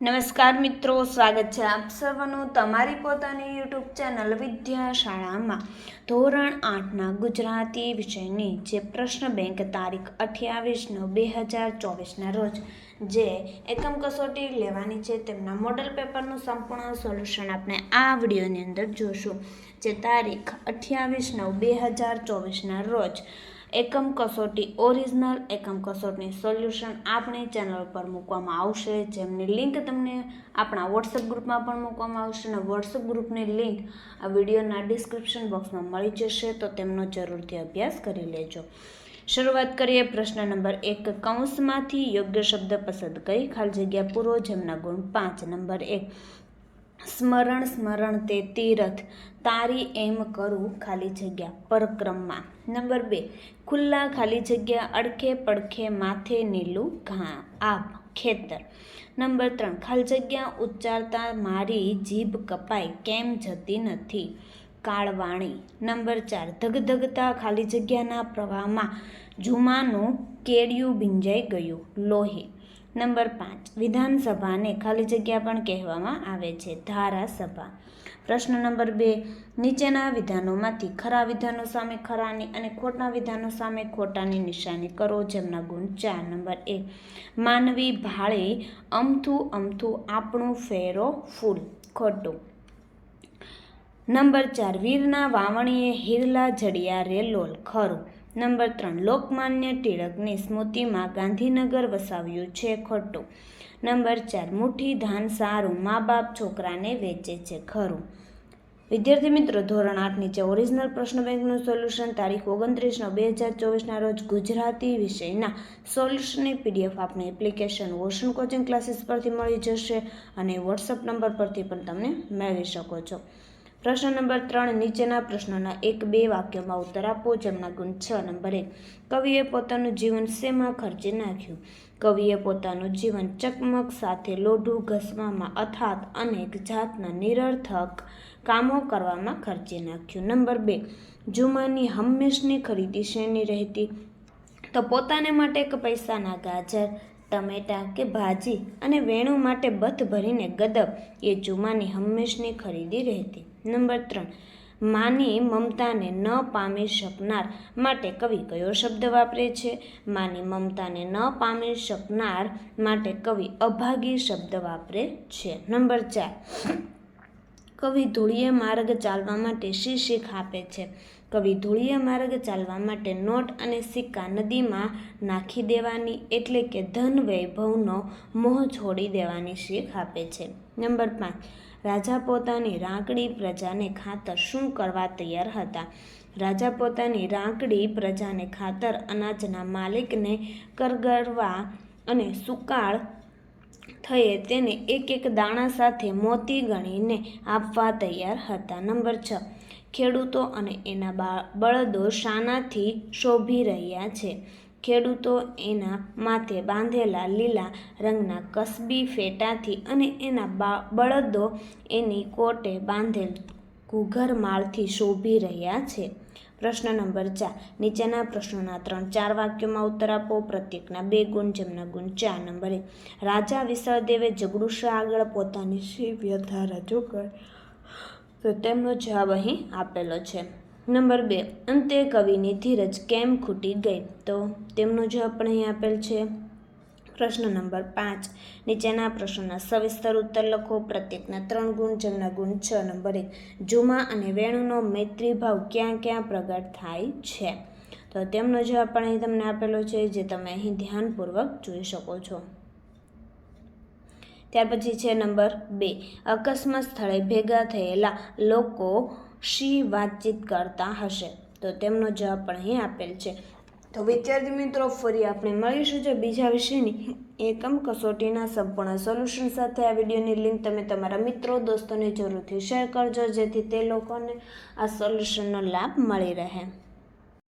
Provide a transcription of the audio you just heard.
નમસ્કાર મિત્રો, સ્વાગત છે આપ સર્વનું તમારી પોતાની યુટ્યુબ ચેનલ વિદ્યાશાળામાં. ધોરણ આઠના ગુજરાતી વિષયની જે પ્રશ્ન બેંક તારીખ અઠ્યાવીસ નવ બે હજાર ચોવીસના રોજ જે એકમ કસોટી લેવાની છે તેમના મોડલ પેપરનું સંપૂર્ણ સોલ્યુશન આપણે આ વિડીયોની અંદર જોશું. જે તારીખ અઠ્યાવીસ નવ બે હજાર ચોવીસના રોજ એકમ કસોટી ઓરિજિનલ, એકમ કસોટીની સોલ્યુશન આપણી ચેનલ પર મૂકવામાં આવશે. જેમની લિંક તમને આપણા વોટ્સઅપ ગ્રુપમાં પણ મૂકવામાં આવશે અને વોટ્સઅપ ગ્રુપની લિંક આ વિડીયોના ડિસ્ક્રિપ્શન બોક્સમાં મળી જશે, તો તેમનો જરૂરથી અભ્યાસ કરી લેજો. શરૂઆત કરીએ પ્રશ્ન નંબર એક. કૌંસમાંથી યોગ્ય શબ્દ પસંદ કરી ખાલી જગ્યા પૂરો, જેમના ગુણ પાંચ. નંબર એક. સ્મરણ સ્મરણ તે તીરથ. તારી એમ કરું ખાલી જગ્યા પરક્રમમાં. નંબર બે, ખુલ્લા ખાલી જગ્યા અડખે પડખે માથે નીલું ઘા. આપ ખેતર. નંબર ત્રણ, ખાલી જગ્યા ઉચ્ચારતા મારી જીભ કપાય કેમ જતી નથી? કાળવાણી. નંબર ચાર, ધગધગતા ખાલી જગ્યાના પ્રવાહમાં જુમાનું કેડિયું ભીંજાઈ ગયું. લોહી. નંબર પાંચ. વિધાનસભાને ખાલી જગ્યા પણ કહેવામાં આવે છે. ધારાસભા. પ્રશ્ન નંબર બે. નીચેના વિધાનોમાંથી ખરા વિધાનો સામે ખરાની અને ખોટા વિધાનો સામે ખોટાની નિશાની કરો જેમના ગુણ ચાર. નંબર એક. માનવી ભાળે અમથું અમથું આપણું ફેરો ફૂલ. ખોટું. નંબર ચાર. વીરના વાવણીએ હિરલા જડિયા રેલોલ. ખરું. નંબર ત્રણ, લોકમાન્ય ટિળકની સ્મૃતિમાં ગાંધીનગર વસાવ્યું છે ખોટું. નંબર ચાર, મુઠ્ઠી ધાન સારું, મા બાપ છોકરાને વેચે છે ખરું. વિદ્યાર્થી મિત્રો, ધોરણ આઠ નીચે ઓરિજિનલ પ્રશ્ન બેંકનું સોલ્યુશન, તારીખ ઓગણત્રીસ નવ, બે હજાર ચોવીસના રોજ ગુજરાતી વિષયના સોલ્યુશનની પીડીએફ આપને એપ્લિકેશન ઓશન કોચિંગ ક્લાસીસ પરથી મળી જશે અને વોટ્સઅપ નંબર પરથી પણ તમે મેળવી શકો છો. પ્રશ્ન નંબર ત્રણ, નીચેના પ્રશ્નોના એક બે વાક્યોમાં ઉત્તર આપો, જેમના ગુણ છ નંબર. એક કવિએ પોતાનું જીવન શેમાં ખર્ચી નાખ્યું? કવિએ પોતાનું જીવન ચકમક સાથે લોઢું, ઘસવામાં અથાત અનેક જાતના નિરર્થક કામો કરવામાં ખર્ચી નાખ્યું. નંબર બે, જુમાની હંમેશની ખરીદી શેની રહેતી? તો પોતાને માટે એક પૈસાના ગાજર, ટમેટા કે ભાજી? અને વેણું માટે બથ ભરીને ગદબ? એ જુમાની હંમેશની ખરીદી રહેતી. નંબર ત્રણ. માની મમતાને ન પામી શકનાર માટે કવિ કયો શબ્દ વાપરે છે? માની મમતાને ન પામી શકનાર માટે કવિ અભાગી શબ્દ વાપરે છે. નંબર ચાર. કવિ ધૂળીય માર્ગ ચાલવા માટે શી શીખ આપે છે? કવિ ધૂળીય માર્ગ ચાલવા માટે નોટ અને સિક્કા નદીમાં નાખી દેવાની એટલે કે ધન વૈભવનો મોહ છોડી દેવાની શીખ આપે છે. નંબર પાંચ. રાજા પોતાની રાંકડી પ્રજાને ખાતર શું કરવા તૈયાર હતા? રાજા પોતાની રાંકડી પ્રજાને ખાતર અનાજના માલિકને કરગરવા અને સુકાળ થયે તેને એક એક દાણા સાથે મોતી ગણીને આપવા તૈયાર હતા. નંબર છ. ખેડૂતો અને એના બળદો શાનાથી શોભી રહ્યા છે. ખેડૂતો એના માથે બાંધેલા લીલા રંગના કસબી ફેટાથી અને એના બળદો એની કોટે બાંધેલ ઘૂઘરમાળથી શોભી રહ્યા છે. પ્રશ્ન નંબર ચાર. નીચેના પ્રશ્નોના ત્રણ ચાર વાક્યોમાં ઉત્તર આપો. પ્રત્યેકના બે ગુણ, જેમના ગુણ ચાર. નંબર એક. રાજા વિસળદેવે જગડુશા આગળ પોતાની શી વ્યથા રજૂ કરી. તો તેમનો જવાબ અહીં આપેલો છે. નંબર બે, અંતે કવિની ધીરજ કેમ ખૂટી ગઈ? તો તેમનો જવાબ પણ અહીં આપેલ છે. પ્રશ્ન નંબર પાંચ, નીચેના પ્રશ્નના સવિસ્તર ઉત્તર લખો. પ્રત્યેકના ત્રણ ગુણ જેમના ગુણ છ નંબર. એક જુમા અને વેણુનો મૈત્રીભાવ ક્યાં ક્યાં પ્રગટ થાય છે? તો તેમનો જવાબ પણ અહીં તમને આપેલો છે, જે તમે અહીં ધ્યાનપૂર્વક જોઈ શકો છો. ત્યાર પછી છે નંબર બે, અકસ્માત સ્થળે ભેગા થયેલા લોકો શી વાતચીત કરતા હશે. તો તેમનો જવાબ પણ અહીં આપેલ છે. તો વિદ્યાર્થી મિત્રો, ફરી આપણે મળીશું જો બીજા વિષયની એકમ કસોટીના સંપૂર્ણ સોલ્યુશન સાથે. આ વિડીયોની લિંક તમે તમારા મિત્રો, દોસ્તોને જરૂરથી શેર કરજો, જેથી તે લોકોને આ સોલ્યુશનનો લાભ મળી રહે.